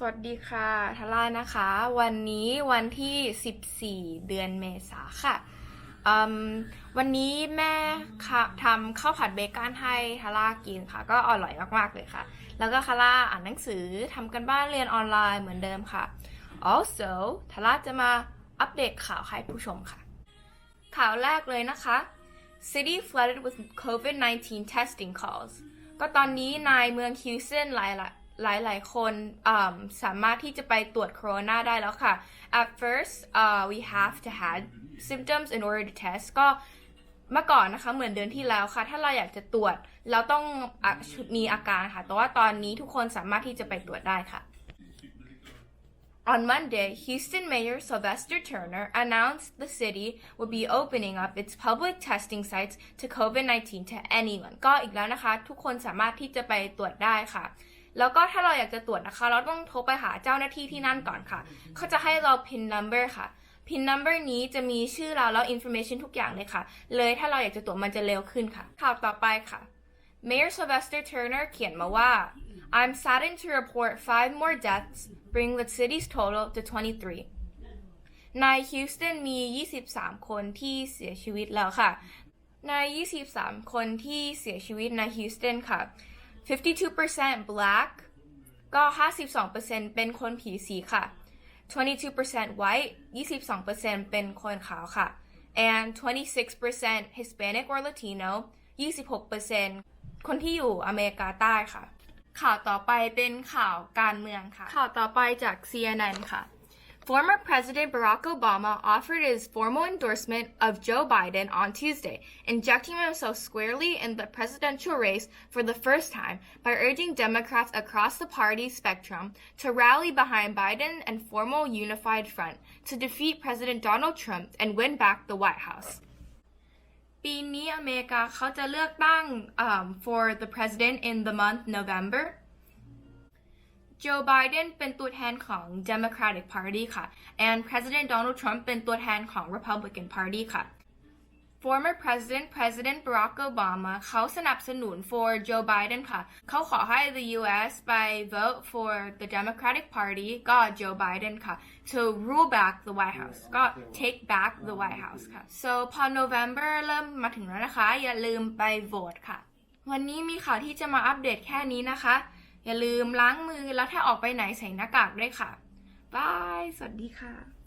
สวัสดีค่ะทาร่านะคะ วันนี้วันที่ 14 เดือนเมษาค่ะ วันนี้แม่ทำข้าวผัดเบคอนให้ทาร่ากินค่ะ ก็อร่อยมากๆเลยค่ะ แล้วก็ทาร่าอ่านหนังสือทำกันบ้านเรียนออนไลน์เหมือนเดิมค่ะ also ทาร่าจะมาอัปเดตข่าวให้ผู้ชมค่ะ ข่าวแรกเลยนะคะ City flooded with COVID-19 testing calls ก็ตอนนี้ในเมืองฮิวสตันหลาย หลายๆ คนสามารถที่จะไปตรวจโควิดได้แล้วค่ะ At first uh, we have to have symptoms in order to test ก็เมื่อก่อนนะคะเหมือนเดือนที่แล้วค่ะ ถ้าเราอยากจะตรวจเราต้องมีอาการค่ะ แต่ว่าตอนนี้ทุกคนสามารถที่จะไปตรวจได้ค่ะ On Monday, Houston Mayor Sylvester Turner announced the city would be opening up its public testing sites to COVID-19 to anyone ก็อีกแล้วนะคะ ทุกคนสามารถที่จะไปตรวจได้ค่ะ แล้วก็ถ้าเราอยากจะตรวจนะคะ เราต้องโทรไปหาเจ้าหน้าที่ที่นั่นก่อนค่ะ เขาจะให้เรา pin number ค่ะ pin number นี้จะมีชื่อเราแล้ว information ทุกอย่างเลยค่ะ เลยถ้าเราอยากจะตรวจมันจะเร็วขึ้นค่ะ ข่าวต่อไปค่ะ Mayor Sylvester Turner เขียนมาว่า I'm saddened to report five more deaths bring the city's total to 23ในฮิวสตันมี 23 คนที่เสียชีวิตแล้วค่ะ ใน 23 คนที่เสียชีวิตในฮิวสตันค่ะ 52% black ก็ 52%เป็นคนผิวสีค่ะ 22% white 22%เป็นคนขาวค่ะ and 26% Hispanic or Latino 26%คนที่อยู่อเมริกาใต้ค่ะ ข่าวต่อไปเป็นข่าวการเมืองค่ะ ข่าวต่อไปจาก CNN ค่ะ Former President Barack Obama offered his formal endorsement of Joe Biden on Tuesday, injecting himself squarely in the presidential race for the first time by urging Democrats across the party spectrum to rally behind Biden and form a unified front to defeat President Donald Trump and win back the White House. ปีนี้อเมริกาเขาจะเลือกตั้ง um, for the president in the month November Joe Biden เป็นตัวแทนของ Democratic Party ค่ะ and President Donald Trump เป็นตัวแทนของ Republican Party ค่ะ Former President President Barack Obama เขาสนับสนุน for Joe Biden ค่ะ เขาขอให้ the US ไป vote for the Democratic Party ก็ Joe Biden ค่ะ to rule back the White House ก็ take back the White House ค่ะ so พอ November เริ่มมาถึงแล้วนะคะ อย่าลืมไปโหวตค่ะ วันนี้มีข่าวที่จะมาอัปเดตแค่นี้นะคะ อย่าลืมล้างมือแล้วถ้าออกไปไหนใส่หน้ากากด้วยค่ะบาย สวัสดีค่ะ